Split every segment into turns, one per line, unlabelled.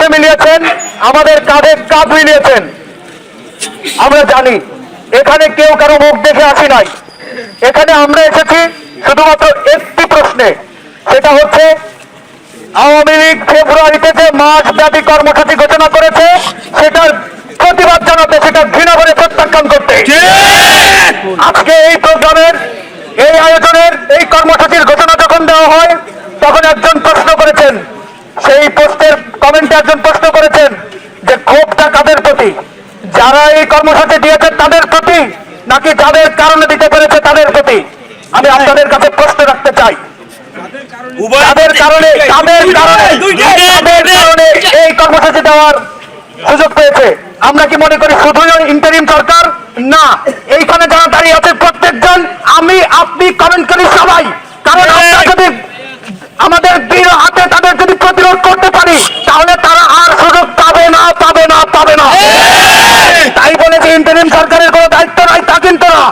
হাতে মিলিয়েছেন আমাদের কাঁধে কাঁধ মিলিয়েছেন। আমরা জানি এখানে কেউ কারও মুখ দেখে আসি নাই। এখানে আমরা এসেছি শুধুমাত্র একটি প্রশ্নে সেটা হচ্ছে আওয়ামী লীগ ফেব্রুয়ারিতে যে মাস ব্যাপী কর্মসূচি ঘোষণা করেছে সেটার প্রতিবাদ জানাতে সেটা ঘৃণা করে প্রত্যাখ্যান করতে। আজকে এই প্রোগ্রামের এই আয়োজনের এই কর্মসূচির ঘোষণা যখন দেওয়া হয় তখন একজন প্রশ্ন করেছেন সেই পোস্টের কমেন্টে একজন প্রশ্ন করেছেন যে ক্ষোভটা কাদের প্রতি যারা এই কর্মসূচি দিয়েছে তাদের প্রতি নাকি যাদের কারণে দিতে পেরেছে তাদের প্রতি? আমি আপনাদের কাছে প্রশ্ন রাখতে চাই। তাদের কারণে তাদের কারণে তাদের কারণে এই কর্মসূচি দেওয়ার সুযোগ পেয়েছে। আমরা কি মনে করি শুধুই ইন্টারিম সরকার? না। এইখানে যারা দাঁড়িয়ে আছে প্রত্যেকজন আমি আপনি কমেন্ট করি সবাই। কারণ আমরা যদি আমাদের বীর হাতে তাদের যদি প্রতিরোধ করতে পারি তাহলে তারা আর সুযোগ পাবে না পাবে না পাবে না তাই বলে যে ইন্টারিম সরকারের কোনো দায়িত্ব নাই তা কিন্তু না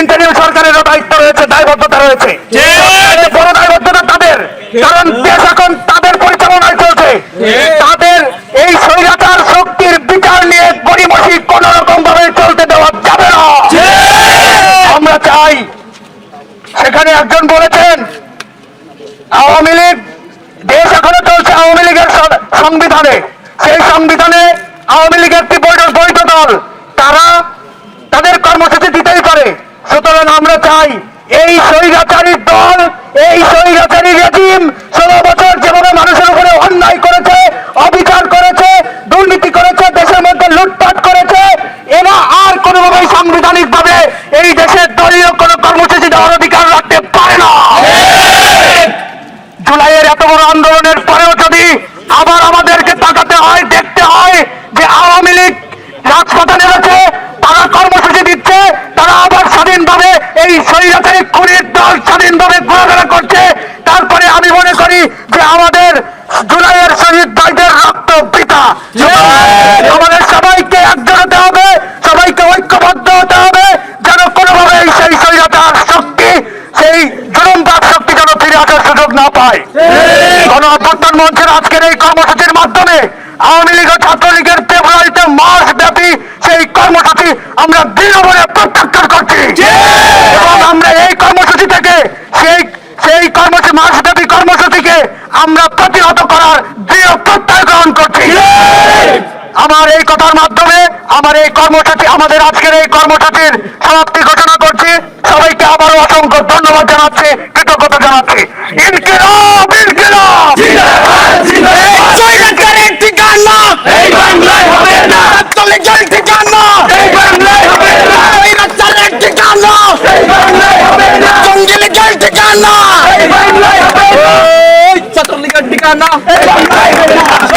ইন্টারিম সরকারেরও দায়িত্ব রয়েছে দায়বদ্ধতা রয়েছে সবচেয়ে বড় দায়বদ্ধতা তাদের কারণ দেশ এখন তাদের পরিচালনায় চলছে তাদের এই স্বৈরাচার শক্তির বিচার নিয়ে গরিমসি কোন রকম ভাবে চলতে দেওয়া যাবে না চাই সেখানে একজন বলেছেন, আওয়ামী লীগ দেশ এখনও চলছে আওয়ামী লীগের সংবিধানে। সেই সংবিধানে আওয়ামী লীগ একটি বৈধ দল। তারা তাদের কর্মসূচি দিতেই পারে। সুতরাং আমরা চাই, এই স্বৈরাচারী দল, এই স্বৈরাচারী রেজিম ষোলো বছর যেভাবে মানুষের উপরে অন্যায় করেছে অবিচার করেছে দুর্নীতি করেছে দেশের মধ্যে লুটপাট করেছে এরা আর কোনোভাবেই সাংবিধানিক ভাবে এই দেশের দলীয় কোনো কর্মসূচি দেওয়ার অধিকার রাখতে পারে না জুলাইয়ের এত বড় আন্দোলনের পরেও যদি আবার আমাদেরকে তাকাতে হয় দেখতে হয় যে আওয়ামী লীগ রাজপথে নেমেছে তারা কর্মসূচি দিচ্ছে তারা আবার স্বাধীনভাবে এই স্বৈরাচারী খুনির দল স্বাধীনভাবে ঘোরাফেরা করছে। তারপরে আমি মনে করি যে আমাদের জুলাইয়ের শহীদ ভাইদের রক্ত পিতা। আমাদের সবাইকে একজন হতে হবে সবাইকে ঐক্যবদ্ধ হতে হবে যেন কোনোভাবে সেই স্বৈরাচার শক্তি সেই জুলুমবাদ শক্তি যেন ফিরে আসার সুযোগ না পায়। গণ অভ্যর্থন মঞ্চের আজকের এই কর্মসূচির মাধ্যমে আওয়ামী লীগ ও ছাত্রলীগের ফেব্রুয়ারিতে মাস ব্যাপী সেই কর্মসূচি আমরা দৃঢ়ভাবে প্রত্যাখ্যান করছি এবং আমরা এই কর্মসূচি থেকে সেই সেই কর্মসূচি মাসব্যাপী কর্মসূচিকে আমরা প্রতিহত করার দৃঢ় প্রত্যয় গ্রহণ করছি আমার এই কথার মাধ্যমে আমার এই কর্মসূচি আমাদের আজকের এই কর্মসূচির সমাপ্তি ঘোষণা করছি। সবাইকে আবারও অসংখ্য ধন্যবাদ জানাচ্ছি কৃতজ্ঞতা জানাচ্ছি। ইনকিলাব ইনকিলাব!
স্বৈরাচারের ঠিকানা
এই বাংলায় হবে না।
ছাত্রলীগের ঠিকানা
এই বাংলায় হবে না।
স্বৈরাচারের ঠিকানা
এই বাংলায় হবে না।
জঙ্গি ঠিকানা
এই বাংলায় হবে না।
ছাত্রলীগের ঠিকানা
এই বাংলায় হবে না।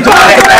Everybody!